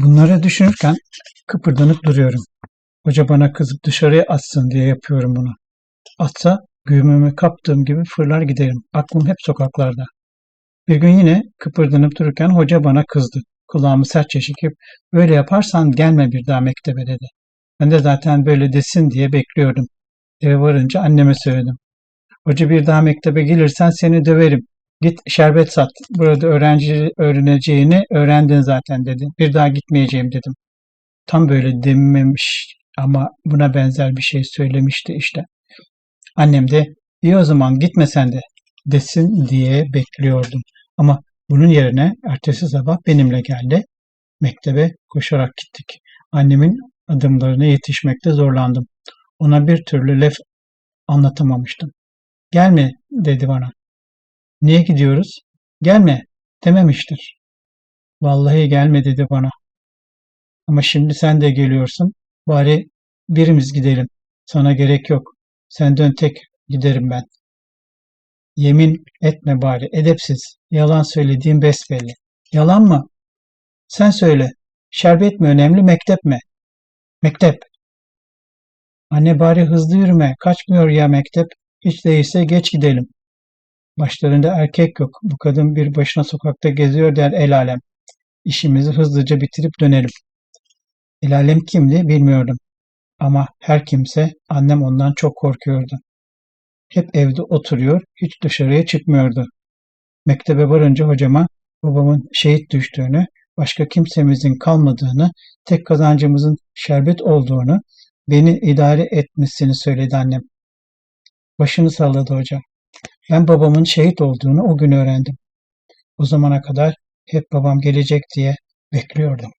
Bunları düşünürken kıpırdanıp duruyorum. Hoca bana kızıp dışarıya atsın diye yapıyorum bunu. Atsa güğümümü kaptığım gibi fırlar giderim. Aklım hep sokaklarda. Bir gün yine kıpırdanıp dururken hoca bana kızdı. Kulağımı sertçe çekip böyle yaparsan gelme bir daha mektebe dedi. Ben de zaten böyle desin diye bekliyordum. Eve varınca anneme söyledim. Hoca bir daha mektebe gelirsen seni döverim. Git şerbet sat. Burada öğrenci öğreneceğini öğrendin zaten dedi. Bir daha gitmeyeceğim dedim. Tam böyle dememiş ama buna benzer bir şey söylemişti işte. Annem de iyi o zaman gitme sen de desin diye bekliyordum. Ama bunun yerine ertesi sabah benimle geldi. Mektebe koşarak gittik. Annemin adımlarına yetişmekte zorlandım. Ona bir türlü laf anlatamamıştım. Gelme dedi bana. Niye gidiyoruz? Gelme dememiştir. Vallahi gelme dedi bana. Ama şimdi sen de geliyorsun. Bari birimiz gidelim. Sana gerek yok. Sen dön tek giderim ben. Yemin etme bari edepsiz. Yalan söylediğin besbelli. Yalan mı? Sen söyle. Şerbet mi önemli mektep mi? Mektep. Anne bari hızlı yürüme. Kaçmıyor ya mektep. Hiç değilse geç gidelim. Başlarında erkek yok. Bu kadın bir başına sokakta geziyor der el alem. İşimizi hızlıca bitirip dönelim. El alem kimdi bilmiyordum. Ama her kimse annem ondan çok korkuyordu. Hep evde oturuyor, hiç dışarıya çıkmıyordu. Mektebe varınca hocama babamın şehit düştüğünü, başka kimsemizin kalmadığını, tek kazancımızın şerbet olduğunu, beni idare etmesini söyledi annem. Başını salladı hoca. Ben babamın şehit olduğunu o gün öğrendim. O zamana kadar hep babam gelecek diye bekliyordum.